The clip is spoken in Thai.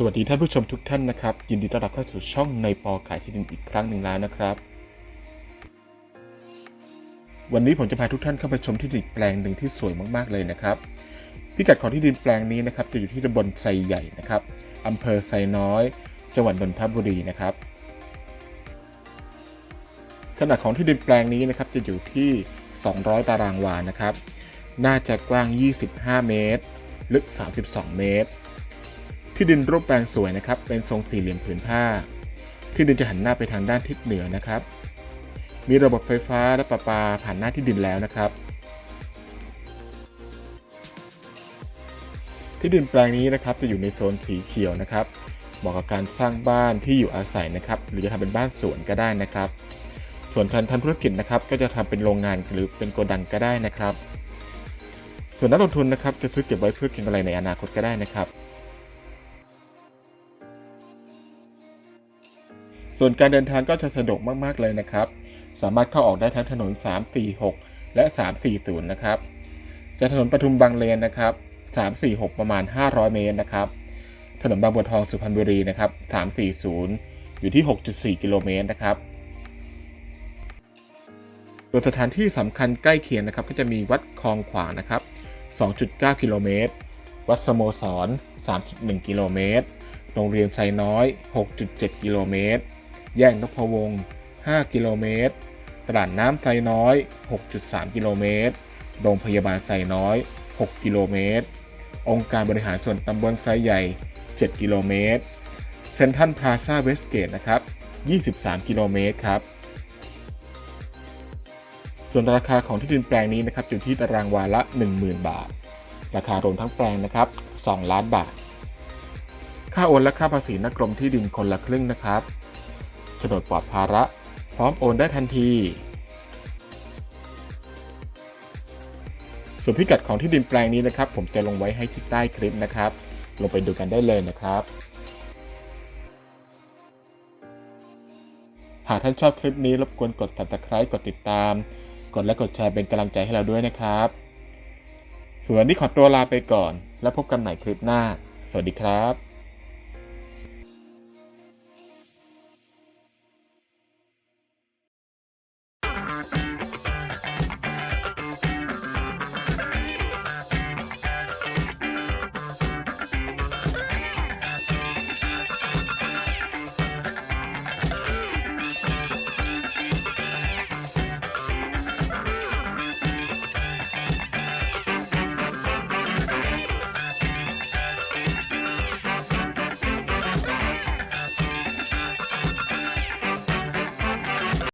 สวัสดีท่านผู้ชมทุกท่านนะครับ ยินดีต้อนรับเข้าสู่ช่องในปอขายที่ดินอีกครั้งหนึ่งแล้วนะครับ วันนี้ผมจะพาทุกท่านเข้าไปชมที่ดินแปลงหนึ่งที่สวยมากๆเลยนะครับ พิกัดของที่ดินแปลงนี้นะครับ จะอยู่ที่ตำบลไซใหญ่นะครับอำเภอไซน้อย จังหวัดนนทบุรีนะครับขนาดของที่ดินแปลงนี้นะครับจะอยู่ที่ 200 ตารางวานะครับ น่าจะกว้าง 25 เมตร ลึก 32 เมตร ที่ดินรูปแปลงสวยนะครับ เป็นทรงสี่เหลี่ยมผืนผ้า ที่ดินจะหันหน้าไปทางด้านทิศเหนือนะครับ มีระบบไฟฟ้าและประปาผ่านหน้าที่ดินแล้วนะครับ ที่ดินแปลงนี้นะครับจะอยู่ในโซนสีเขียวนะครับ เหมาะกับการสร้างบ้านที่อยู่อาศัยนะครับ หรือจะทำเป็นบ้านสวนก็ได้นะครับ ส่วนการทำธุรกิจนะครับ ก็จะทำเป็นโรงงานหรือเป็นโกดังก็ได้นะครับ ส่วนนักลงทุนนะครับจะซื้อเก็บไว้เพื่อเก็งกำไรในอนาคตก็ได้นะครับ ส่วนการเดินทางก็จะสะดวกมากๆเลยนะครับ สามารถเข้าออกได้ทั้งถนน 346 และ 340 นะครับจากถนนปทุมบางเลนนะครับ 346 ประมาณ 500 เมตรนะครับ ถนนบางบัวทองสุพรรณบุรีนะครับ 340 อยู่ที่ 6.4 กิโลเมตรนะครับตัวสถานที่สำคัญใกล้เคียงนะครับ ก็จะมีวัดคลองขวางนะครับ 2.9 กิโลเมตร วัดสโมสร 3.1 กิโลเมตร โรงเรียนไซน้อย 6.7 กิโลเมตร แยกนพวงศ์5 กิโลเมตร ตลาดน้ำไซน้อย 6.3 กิโลเมตร โรงพยาบาลไซน้อย 6 กิโลเมตร องค์การบริหารส่วนตำบลไซใหญ่ 7 กิโลเมตร เซนทัลพลาซาเวสเกตนะครับ 23 กิโลเมตรครับ ส่วนราคาของที่ดินแปลงนี้นะครับอยู่ที่ตารางวาละ 10,000 บาท ราคารวมทั้งแปลงนะครับ 2 ล้านบาท ค่าโอนและค่าภาษีนักกรมที่ดินคนละครึ่งนะครับ โฉนดปลอดภาระ พร้อมโอนได้ทันที ส่วนพิกัดของที่ดินแปลงนี้นะครับ ผมจะลงไว้ให้ที่ใต้คลิปนะครับ ลงไปดูกันได้เลยนะครับ หากท่านชอบคลิปนี้รบกวนกด subscribe กดติดตาม กดและกดแชร์เป็นกำลังใจให้เราด้วยนะครับส่วนนนี้ขอตัวลาไปก่อน แล้วพบกันใหม่คลิปหน้า สวัสดีครับ